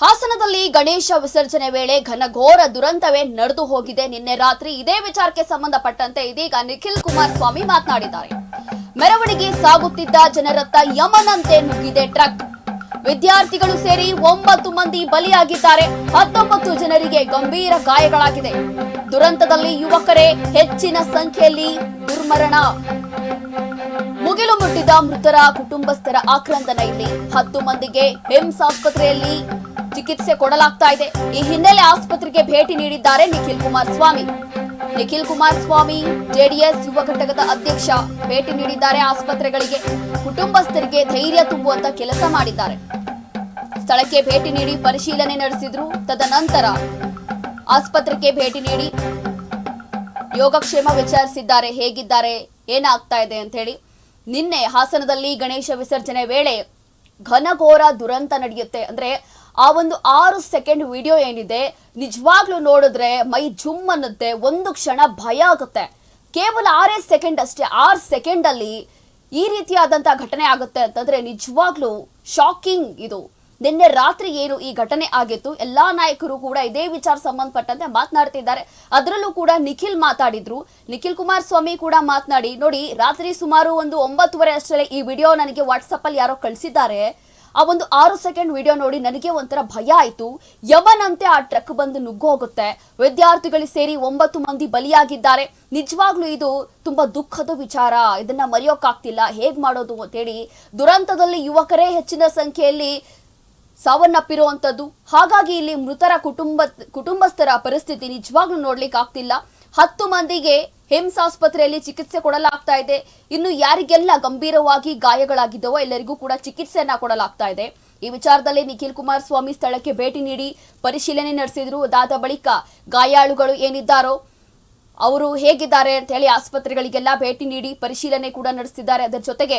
ಹಾಸನದಲ್ಲಿ ಗಣೇಶ ವಿಸರ್ಜನೆ ವೇಳೆ ಘನಘೋರ ದುರಂತವೇ ನಡೆದು ಹೋಗಿದೆ. ನಿನ್ನೆ ರಾತ್ರಿ ಇದೇ ವಿಚಾರಕ್ಕೆ ಸಂಬಂಧಪಟ್ಟಂತೆ ಇದೀಗ ನಿಖಿಲ್ ಕುಮಾರಸ್ವಾಮಿ ಮಾತನಾಡಿದ್ದಾರೆ. ಮೆರವಣಿಗೆ ಸಾಗುತ್ತಿದ್ದ ಜನರತ್ತ ಯಮನಂತೆ ನುಗ್ಗಿದೆ ಟ್ರಕ್. ವಿದ್ಯಾರ್ಥಿಗಳು ಸೇರಿ ಒಂಬತ್ತು ಮಂದಿ ಬಲಿಯಾಗಿದ್ದಾರೆ. ಹತ್ತೊಂಬತ್ತು ಜನರಿಗೆ ಗಂಭೀರ ಗಾಯಗಳಾಗಿದೆ. ದುರಂತದಲ್ಲಿ ಯುವಕರೇ ಹೆಚ್ಚಿನ ಸಂಖ್ಯೆಯಲ್ಲಿ ದುರ್ಮರಣ. ಮುಗಿಲು ಮುಟ್ಟಿದ ಮೃತರ ಕುಟುಂಬಸ್ಥರ ಆಕ್ರಂದನ ಇಲ್ಲಿ. ಹತ್ತು ಮಂದಿಗೆ ಹೆಮ್ಸ್ ಆಸ್ಪತ್ರೆಯಲ್ಲಿ ಚಿಕಿತ್ಸೆ ಕೊಡಲಾಗ್ತಾ ಇದೆ. ಈ ಹಿನ್ನೆಲೆ ಆಸ್ಪತ್ರೆಗೆ ಭೇಟಿ ನೀಡಿದ್ದಾರೆ ನಿಖಿಲ್ ಕುಮಾರಸ್ವಾಮಿ ನಿಖಿಲ್ ಕುಮಾರಸ್ವಾಮಿ ಜೆಡಿಎಸ್ ಯುವ ಘಟಕದ ಅಧ್ಯಕ್ಷ, ಭೇಟಿ ನೀಡಿದ್ದಾರೆ ಆಸ್ಪತ್ರೆಗಳಿಗೆ. ಕುಟುಂಬಸ್ಥರಿಗೆ ಧೈರ್ಯ ತುಂಬುವಂತ ಕೆಲಸ ಮಾಡಿದ್ದಾರೆ. ಸ್ಥಳಕ್ಕೆ ಭೇಟಿ ನೀಡಿ ಪರಿಶೀಲನೆ ನಡೆಸಿದ್ರು. ತದನಂತರ ಆಸ್ಪತ್ರೆಗೆ ಭೇಟಿ ನೀಡಿ ಯೋಗಕ್ಷೇಮ ವಿಚಾರಿಸಿದ್ದಾರೆ. ಹೇಗಿದ್ದಾರೆ? ಏನಾಗ್ತಾ ಇದೆ ಅಂತ ಹೇಳಿ. ನಿನ್ನೆ ಹಾಸನದಲ್ಲಿ ಗಣೇಶ ವಿಸರ್ಜನೆ ವೇಳೆ ಘನಘೋರ ದುರಂತ ನಡೆಯುತ್ತೆ. ಅಂದ್ರೆ ಆ ಒಂದು ಆರು ಸೆಕೆಂಡ್ ವಿಡಿಯೋ ಏನಿದೆ, ನಿಜವಾಗ್ಲೂ ನೋಡಿದ್ರೆ ಮೈ ಜುಮ್ ಅನ್ನುತ್ತೆ, ಒಂದು ಕ್ಷಣ ಭಯ ಆಗುತ್ತೆ. ಕೇವಲ ಆರೇ ಸೆಕೆಂಡ್ ಅಷ್ಟೇ, ಆರು ಸೆಕೆಂಡ್ ಅಲ್ಲಿ ಈ ರೀತಿಯಾದಂತಹ ಘಟನೆ ಆಗುತ್ತೆ ಅಂತಂದ್ರೆ ನಿಜವಾಗ್ಲೂ ಶಾಕಿಂಗ್ ಇದು. ನಿನ್ನೆ ರಾತ್ರಿ ಏನು ಈ ಘಟನೆ ಆಗಿತ್ತು? ಎಲ್ಲಾ ನಾಯಕರು ಕೂಡ ಇದೇ ವಿಚಾರ ಸಂಬಂಧಪಟ್ಟಂತೆ ಮಾತನಾಡ್ತಿದ್ದಾರೆ. ಅದರಲ್ಲೂ ಕೂಡ ನಿಖಿಲ್ ಮಾತಾಡಿದ್ರು. ನಿಖಿಲ್ ಕುಮಾರಸ್ವಾಮಿ ಕೂಡ ಮಾತನಾಡಿ, ನೋಡಿ, ರಾತ್ರಿ ಸುಮಾರು ಒಂದು ಒಂಬತ್ತುವರೆ ಅಷ್ಟರಲ್ಲಿ ಈ ವಿಡಿಯೋ ನನಗೆ ವಾಟ್ಸಪ್ ಅಲ್ಲಿ ಯಾರೋ ಕಳಿಸಿದ್ದಾರೆ. ಆ ಒಂದು ಆರು ಸೆಕೆಂಡ್ ವಿಡಿಯೋ ನೋಡಿ ನನಗೆ ಒಂಥರ ಭಯ ಆಯ್ತು. ಯಮನಂತೆ ಆ ಟ್ರಕ್ ಬಂದು ನುಗ್ಗೋಗುತ್ತೆ. ವಿದ್ಯಾರ್ಥಿಗಳು ಸೇರಿ ಒಂಬತ್ತು ಮಂದಿ ಬಲಿಯಾಗಿದ್ದಾರೆ. ನಿಜವಾಗ್ಲೂ ಇದು ತುಂಬಾ ದುಃಖದ ವಿಚಾರ. ಇದನ್ನ ಮರೆಯೋಕ್ಕಾಗ್ತಿಲ್ಲ. ಹೇಗ್ ಮಾಡೋದು ಅಂತೇಳಿ ದುರಂತದಲ್ಲಿ ಯುವಕರೇ ಹೆಚ್ಚಿನ ಸಂಖ್ಯೆಯಲ್ಲಿ ಸಾವನ್ನಪ್ಪಿರುವಂತದ್ದು. ಹಾಗಾಗಿ ಇಲ್ಲಿ ಮೃತರ ಕುಟುಂಬ, ಕುಟುಂಬಸ್ಥರ ಪರಿಸ್ಥಿತಿ ನಿಜವಾಗ್ಲೂ ನೋಡ್ಲಿಕ್ಕೆ ಆಗ್ತಿಲ್ಲ. ಹತ್ತು ಮಂದಿಗೆ ಹಿಮ್ಸ್ ಆಸ್ಪತ್ರೆಯಲ್ಲಿ ಚಿಕಿತ್ಸೆ ಕೊಡಲಾಗ್ತಾ ಇದೆ. ಇನ್ನು ಯಾರಿಗೆಲ್ಲ ಗಂಭೀರವಾಗಿ ಗಾಯಗಳಾಗಿದ್ದವೋ ಎಲ್ಲರಿಗೂ ಕೂಡ ಚಿಕಿತ್ಸೆಯನ್ನ ಕೊಡಲಾಗ್ತಾ ಇದೆ. ಈ ವಿಚಾರದಲ್ಲಿ ನಿಖಿಲ್ ಕುಮಾರಸ್ವಾಮಿ ಸ್ಥಳಕ್ಕೆ ಭೇಟಿ ನೀಡಿ ಪರಿಶೀಲನೆ ನಡೆಸಿದ್ರು. ಅದಾದ ಬಳಿಕ ಗಾಯಾಳುಗಳು ಏನಿದ್ದಾರೋ ಅವರು ಹೇಗಿದ್ದಾರೆ ಅಂತ ಹೇಳಿ ಆಸ್ಪತ್ರೆಗಳಿಗೆಲ್ಲ ಭೇಟಿ ನೀಡಿ ಪರಿಶೀಲನೆ ಕೂಡ ನಡೆಸಿದ್ದಾರೆ ಅದರ ಜೊತೆಗೆ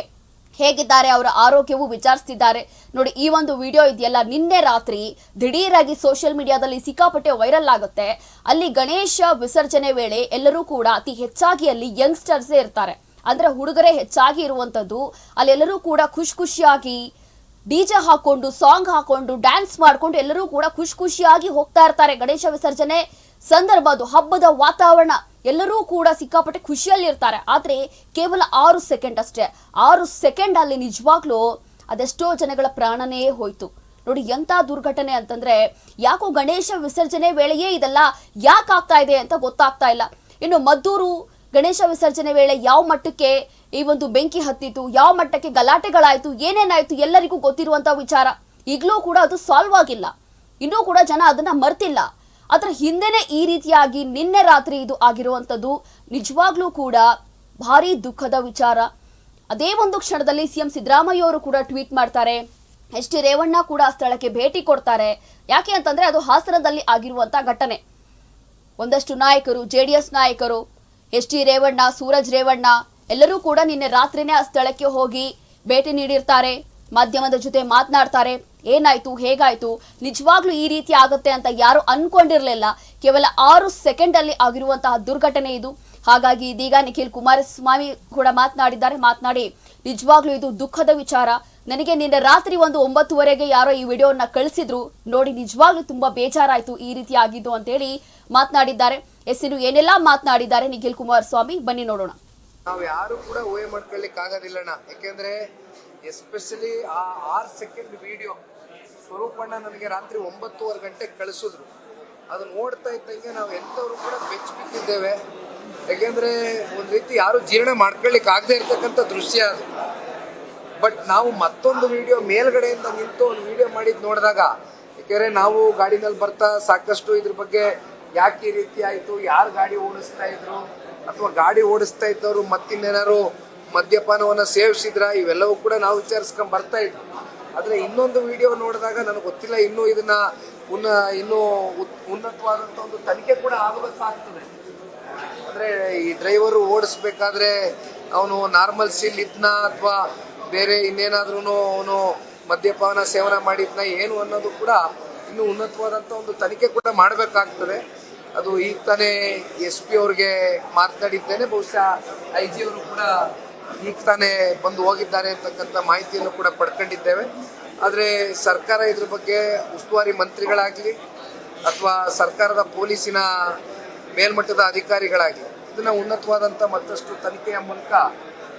ಹೇಗಿದ್ದಾರೆ, ಅವರ ಆರೋಗ್ಯವು ವಿಚಾರಿಸ್ತಿದ್ದಾರೆ. ನೋಡಿ, ಈ ಒಂದು ವಿಡಿಯೋ ಇದೆಯಲ್ಲ, ನಿನ್ನೆ ರಾತ್ರಿ ದಿಢೀರಾಗಿ ಸೋಷಿಯಲ್ ಮೀಡಿಯಾದಲ್ಲಿ ಸಿಕ್ಕಾಪಟ್ಟೆ ವೈರಲ್ ಆಗುತ್ತೆ. ಅಲ್ಲಿ ಗಣೇಶ ವಿಸರ್ಜನೆ ವೇಳೆ ಎಲ್ಲರೂ ಕೂಡ ಅತಿ ಹೆಚ್ಚಾಗಿ ಅಲ್ಲಿ ಯಂಗ್ಸ್ಟರ್ಸ್ ಇರ್ತಾರೆ. ಅಂದ್ರೆ ಹುಡುಗರೇ ಹೆಚ್ಚಾಗಿ ಇರುವಂತದ್ದು ಅಲ್ಲೆಲ್ಲರೂ ಕೂಡ ಖುಷಿ ಖುಷಿಯಾಗಿ ಡಿ ಜೆ ಹಾಕೊಂಡು ಸಾಂಗ್ ಹಾಕೊಂಡು ಡ್ಯಾನ್ಸ್ ಮಾಡ್ಕೊಂಡು ಎಲ್ಲರೂ ಕೂಡ ಖುಷಿ ಖುಷಿಯಾಗಿ ಹೋಗ್ತಾ ಇರ್ತಾರೆ ಗಣೇಶ ವಿಸರ್ಜನೆ ಸಂದರ್ಭ ಹಬ್ಬದ ವಾತಾವರಣ. ಎಲ್ಲರೂ ಕೂಡ ಸಿಕ್ಕಾಪಟ್ಟೆ ಖುಷಿಯಲ್ಲಿ ಇರ್ತಾರೆ ಆದ್ರೆ ಕೇವಲ ಆರು ಸೆಕೆಂಡ್ ಅಷ್ಟೇ. ಆರು ಸೆಕೆಂಡ್ ಅಲ್ಲಿ ನಿಜವಾಗ್ಲೂ ಅದೆಷ್ಟೋ ಜನಗಳ ಪ್ರಾಣನೇ ಹೋಯ್ತು. ನೋಡಿ, ಎಂಥ ದುರ್ಘಟನೆ ಅಂತಂದ್ರೆ ಯಾಕೋ ಗಣೇಶ ವಿಸರ್ಜನೆ ವೇಳೆಯೇ ಇದೆಲ್ಲ ಯಾಕೆ ಆಗ್ತಾ ಇದೆ ಅಂತ ಗೊತ್ತಾಗ್ತಾ ಇಲ್ಲ. ಇನ್ನು ಮದ್ದೂರು ಗಣೇಶ ವಿಸರ್ಜನೆ ವೇಳೆ ಯಾವ ಮಟ್ಟಕ್ಕೆ ಈ ಒಂದು ಬೆಂಕಿ ಹತ್ತಿತು, ಯಾವ ಮಟ್ಟಕ್ಕೆ ಗಲಾಟೆಗಳಾಯ್ತು, ಏನೇನಾಯ್ತು ಎಲ್ಲರಿಗೂ ಗೊತ್ತಿರುವಂಥ ವಿಚಾರ. ಈಗಲೂ ಕೂಡ ಅದು ಸಾಲ್ವ್ ಆಗಿಲ್ಲ. ಇನ್ನೂ ಕೂಡ ಜನ ಅದನ್ನ ಮರ್ತಿಲ್ಲ. ಅದರ ಹಿಂದೆನೆ ಈ ರೀತಿಯಾಗಿ ನಿನ್ನೆ ರಾತ್ರಿ ಇದು ಆಗಿರುವಂಥದ್ದು. ನಿಜವಾಗ್ಲೂ ಕೂಡ ಭಾರಿ ದುಃಖದ ವಿಚಾರ. ಅದೇ ಒಂದು ಕ್ಷಣದಲ್ಲಿ ಸಿಎಂ ಸಿದ್ದರಾಮಯ್ಯ ಅವರು ಕೂಡ ಟ್ವೀಟ್ ಮಾಡ್ತಾರೆ. ಎಚ್ ಡಿ ರೇವಣ್ಣ ಕೂಡ ಸ್ಥಳಕ್ಕೆ ಭೇಟಿ ಕೊಡ್ತಾರೆ. ಯಾಕೆ ಅಂತಂದ್ರೆ ಅದು ಹಾಸನದಲ್ಲಿ ಆಗಿರುವಂತ ಘಟನೆ. ಒಂದಷ್ಟು ನಾಯಕರು ಜೆಡಿಎಸ್ ನಾಯಕರು ಎಚ್ ಟಿ ರೇವಣ್ಣ, ಸೂರಜ್ ರೇವಣ್ಣ, ಎಲ್ಲರೂ ಕೂಡ ನಿನ್ನೆ ರಾತ್ರಿನೇ ಆ ಸ್ಥಳಕ್ಕೆ ಹೋಗಿ ಭೇಟಿ ನೀಡಿರ್ತಾರೆ. ಮಾಧ್ಯಮದ ಜೊತೆ ಮಾತನಾಡ್ತಾರೆ. ಏನಾಯ್ತು, ಹೇಗಾಯ್ತು, ನಿಜವಾಗ್ಲೂ ಈ ರೀತಿ ಆಗುತ್ತೆ ಅಂತ ಯಾರು ಅನ್ಕೊಂಡಿರ್ಲಿಲ್ಲ. ಕೇವಲ ಆರು ಸೆಕೆಂಡ್ ಅಲ್ಲಿ ಆಗಿರುವಂತಹ ದುರ್ಘಟನೆ ಇದು. ಹಾಗಾಗಿ ಇದೀಗ ನಿಖಿಲ್ ಕುಮಾರಸ್ವಾಮಿ ಕೂಡ ಮಾತನಾಡಿದ್ದಾರೆ. ಮಾತನಾಡಿ, ನಿಜವಾಗ್ಲೂ ಇದು ದುಃಖದ ವಿಚಾರ. ನನಗೆ ನಿನ್ನೆ ರಾತ್ರಿ ಒಂದು ಒಂಬತ್ತುವರೆಗೆ ಯಾರೋ ಈ ವಿಡಿಯೋನ ಕಳಿಸಿದ್ರು. ನೋಡಿ, ನಿಜವಾಗ್ಲೂ ತುಂಬಾ ಬೇಜಾರಾಯ್ತು ಈ ರೀತಿ ಆಗಿದ್ದು ಅಂತೇಳಿ ಮಾತನಾಡಿದ್ದಾರೆ. ಎಸ್, ಇನ್ನು ಏನೆಲ್ಲಾ ಮಾತನಾಡಿದ್ದಾರೆ ನಿಖಿಲ್ ಕುಮಾರಸ್ವಾಮಿ? ಬನ್ನಿ ನೋಡೋಣ. ನಾವು ಯಾರು ಕೂಡ ಊಹೆ ಮಾಡ್ಕೊಳ್ಳಿಕ್ ಆಗೋದಿಲ್ಲಣ್ಣ ಯಾಕೆಂದ್ರೆ ಎಸ್ಪೆಷಲಿ ಆ ಆರು ಸೆಕೆಂಡ್ ವಿಡಿಯೋ ಸ್ವರೂಪಣ್ಣ ನನಗೆ ರಾತ್ರಿ ಒಂಬತ್ತುವರೆ ಗಂಟೆಗೆ ಕಳಿಸಿದ್ರು. ಅದು ನೋಡ್ತಾ ಇದ್ದಂಗೆ ನಾವು ಎಂಥವ್ರು ಕೂಡ ಬೆಚ್ಚ ಬಿದ್ದಿದ್ದೇವೆ ಯಾಕೆಂದ್ರೆ ಒಂದು ರೀತಿ ಯಾರು ಜೀರ್ಣ ಮಾಡ್ಕೊಳ್ಳಿಕ್ ಆಗದೆ ಇರ್ತಕ್ಕಂಥ ದೃಶ್ಯ ಅದು. ಬಟ್ ನಾವು ಮತ್ತೊಂದು ವಿಡಿಯೋ ಮೇಲ್ಗಡೆಯಿಂದ ನಿಂತು ಒಂದು ವಿಡಿಯೋ ಮಾಡಿದ್ ನೋಡಿದಾಗ, ಯಾಕೆಂದ್ರೆ ನಾವು ಗಾಡಿನಲ್ಲಿ ಬರ್ತಾ ಸಾಕಷ್ಟು ಇದ್ರ ಬಗ್ಗೆ ಯಾಕೆ ಈ ರೀತಿ ಆಯ್ತು, ಯಾರು ಗಾಡಿ ಓಡಿಸ್ತಾ ಇದ್ರು, ಅಥವಾ ಗಾಡಿ ಓಡಿಸ್ತಾ ಇದ್ದವರು ಮತ್ತಿನ್ನೇನಾರು ಮದ್ಯಪಾನವನ್ನು ಸೇವಿಸಿದ್ರ, ಇವೆಲ್ಲವೂ ಕೂಡ ನಾವು ವಿಚಾರಿಸ್ಕೊಂಡು ಬರ್ತಾ ಇದ್ವಿ. ಆದ್ರೆ ಇನ್ನೊಂದು ವಿಡಿಯೋ ನೋಡಿದಾಗ ನನಗೆ ಗೊತ್ತಿಲ್ಲ ಇನ್ನೂ ಇದನ್ನ ಉನ್ನ ಇನ್ನೂ ಉನ್ನತವಾದಂತ ಒಂದು ತನಿಖೆ ಕೂಡ ಆಗಬೇಕಾಗ್ತದೆ. ಅಂದ್ರೆ ಈ ಡ್ರೈವರು ಓಡಿಸ್ಬೇಕಾದ್ರೆ ಅವನು ನಾರ್ಮಲ್ ಸೀಲ್ ಇದ್ನ ಅಥವಾ ಬೇರೆ ಇನ್ನೇನಾದ್ರೂ ಅವನು ಮದ್ಯಪಾನ ಸೇವನೆ ಮಾಡಿದ್ನ ಏನು ಅನ್ನೋದು ಕೂಡ ಇನ್ನು ಉನ್ನತವಾದಂಥ ಒಂದು ತನಿಖೆ ಕೂಡ ಮಾಡಬೇಕಾಗ್ತದೆ. ಅದು ಈಗ ತಾನೇ ಎಸ್ ಪಿ ಅವ್ರಿಗೆ ಮಾತನಾಡಿದ್ದೇನೆ. ಬಹುಶಃ ಐ ಜಿ ಅವರು ಕೂಡ ಈಗ ತಾನೇ ಬಂದು ಹೋಗಿದ್ದಾರೆ ಅಂತಕ್ಕಂಥ ಮಾಹಿತಿಯನ್ನು ಕೂಡ ಪಡ್ಕೊಂಡಿದ್ದೇವೆ. ಆದರೆ ಸರ್ಕಾರ ಇದ್ರ ಬಗ್ಗೆ ಉಸ್ತುವಾರಿ ಮಂತ್ರಿಗಳಾಗಲಿ ಅಥವಾ ಸರ್ಕಾರದ ಪೊಲೀಸಿನ ಮೇಲ್ಮಟ್ಟದ ಅಧಿಕಾರಿಗಳಾಗಲಿ, ಇದನ್ನು ಉನ್ನತವಾದಂಥ ಮತ್ತಷ್ಟು ತನಿಖೆಯ ಮೂಲಕ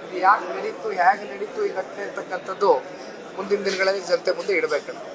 ಇದು ಯಾಕೆ ನಡೀತು, ಹೇಗೆ ನಡೀತು ಈ ಘಟನೆ ಅಂತಕ್ಕಂಥದ್ದು ಮುಂದಿನ ದಿನಗಳಲ್ಲಿ ಜನತೆ ಮುಂದೆ ಇಡಬೇಕಂತ